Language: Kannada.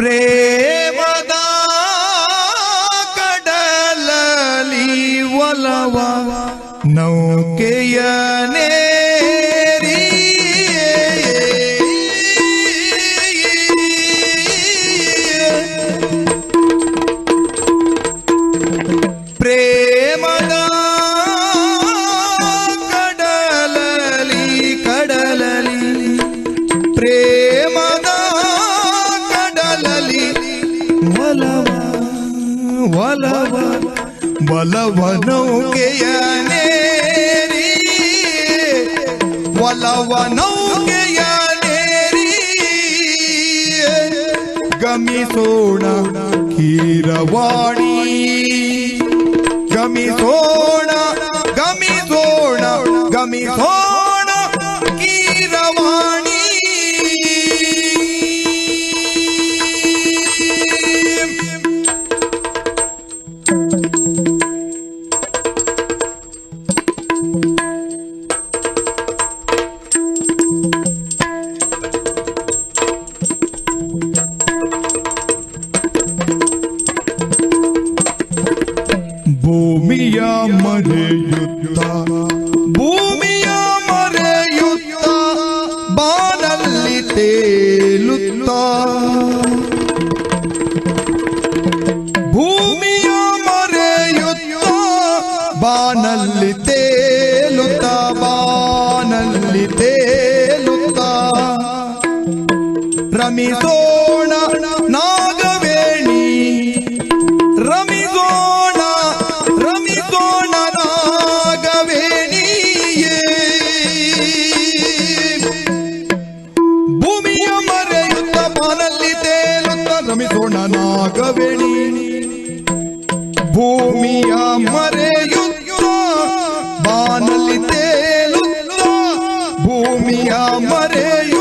ಪ್ರೇಮದ ಕಡಲಲಿ ಒಲವ ನೌಕೆಯ बलव के याने बलवनौ के याने गमी सोना खीरवाणी गमी सोना गमी सोना गमी सोना ಭೂಮಿಯ ಮರೆಯುತ್ತ. ಭೂಮಿಯ ಮರೆಯುತ್ತ ಬಾನಲ್ಲಿ ತೇಲುತ್ತ. ಭೂಮಿಯ ಮರೆಯುತ್ತ, ಬಾನಲ್ಲಿ ತೇಲುತ್ತ ಬಾನಲ್ಲಿ ತೇಲುತ್ತ. ರಮಿಸೋಣ ನಾಗವೇಣಿ, ರಮಿಸೋಣ ತೇಲುತ್ತ ರಮಿಸೋಣ ನಾಗವೇಣಿ ಭೂಮಿಯ ಮರೆಯುತ್ತ ಬಾನಲಿ ತೇಲುತ್ತ ಭೂಮಿಯ ಮರೆಯುತ್ತ